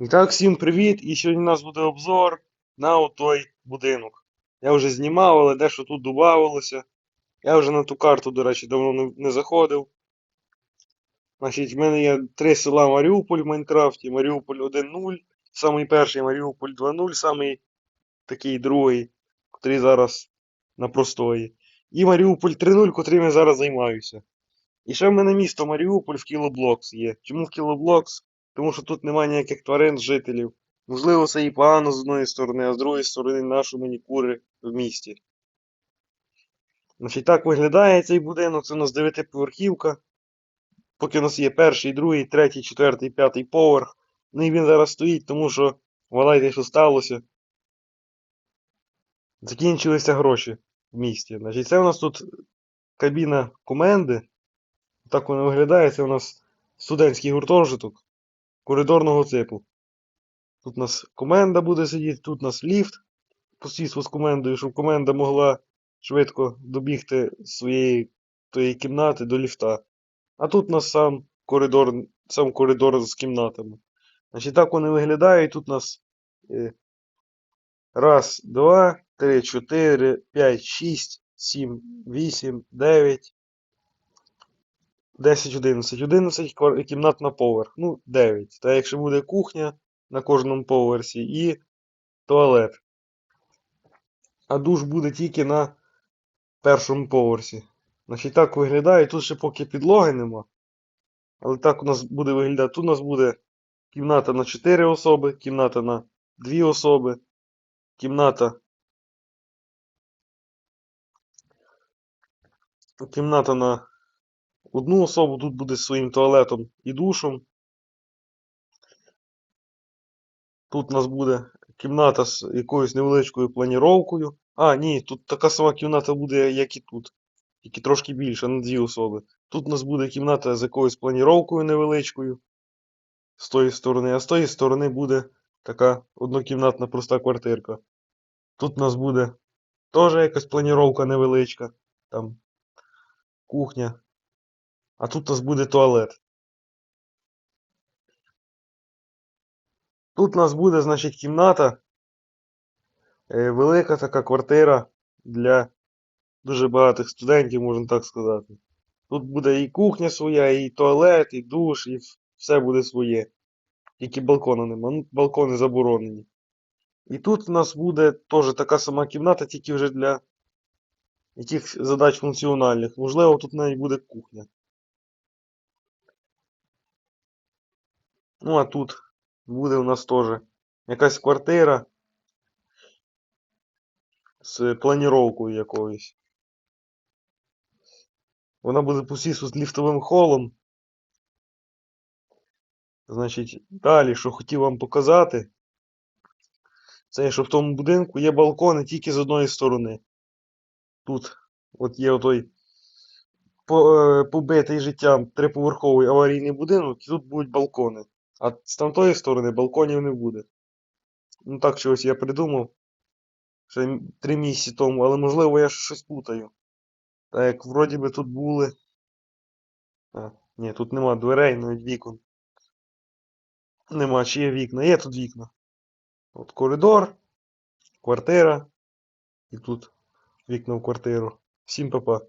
І так, всім привіт! І сьогодні у нас буде обзор на той будинок. Я вже знімав, але дещо тут додавалося. Я вже на ту карту, до речі, давно не заходив. Значить, в мене є три села Маріуполь в Майнкрафті. Маріуполь 1.0, самий перший Маріуполь 2.0, самий такий другий, котрий зараз на простої. І Маріуполь 3.0, котрим я зараз займаюся. І ще в мене місто Маріуполь в Кілоблокс є. Чому в Кілоблокс? Тому що тут немає ніяких тварин, жителів. Можливо, це і погано з одної сторони, а з другої сторони наші мені кури в місті. Значить, так виглядає цей будинок. Це у нас дев'ятиповерхівка. Поки у нас є перший, другий, третій, четвертий, п'ятий поверх. Ну і він зараз стоїть, тому що валайте, що сталося. Закінчилися гроші в місті. Значить, це у нас тут кабіна коменди. Так воно виглядає. Це у нас студентський гуртожиток коридорного типу. Тут у нас коменда буде сидіти, тут у нас ліфт по сусідству з комендою, щоб коменда могла швидко добігти з своєї тої кімнати до ліфта. А тут у нас сам коридор, сам коридор з кімнатами. Значить, так вони виглядають. Тут у нас е, раз, два, три, чотири, п'ять, шість, сім, вісім, дев'ять. 10, 11. 11 кімнат на поверх. Ну, 9. Та якщо буде кухня на кожному поверсі і туалет. А душ буде тільки на першому поверсі. Значить, так виглядає. Тут ще поки підлоги нема. Але так у нас буде виглядати. Тут у нас буде кімната на 4 особи, кімната на 2 особи, кімната. Кімната на одну особу тут буде зі своїм туалетом і душем. Тут у нас буде кімната з якоюсь невеличкою планіровкою. А, ні, тут така сама кімната буде, як і тут. Тільки трошки більше, на дві особи. Тут у нас буде кімната з якоюсь планіровкою невеличкою. З тої сторони, а з тої сторони буде така однокімнатна проста квартирка. Тут у нас буде теж якась планіровка невеличка. Там кухня. А тут у нас буде туалет. Тут у нас буде, значить, кімната. е, Велика така квартира для дуже багатих студентів, можна так сказати. Тут буде і кухня своя, і туалет, і душ, і все буде своє. Тільки балкона нема. Ну, балкони заборонені. І тут у нас буде теж така сама кімната, тільки вже для яких задач функціональних. Можливо, тут навіть буде кухня. Ну, а тут буде у нас теж якась квартира з планіровкою якоюсь. Вона буде по з ліфтовим холом. Значить, далі, що хотів вам показати, це що в тому будинку є балкони тільки з одної сторони. Тут от є отой е, побитий життям триповерховий аварійний будинок, і тут будуть балкони. А з тамтої сторони балконів не буде. Ну так чогось я придумав. Ще три місяці тому, але можливо я щось путаю. Так як вроді би тут були. А, ні, тут нема дверей, навіть вікон. Нема, чи є вікна. Є тут вікна. От коридор, квартира. І тут вікна в квартиру. Всім па-па.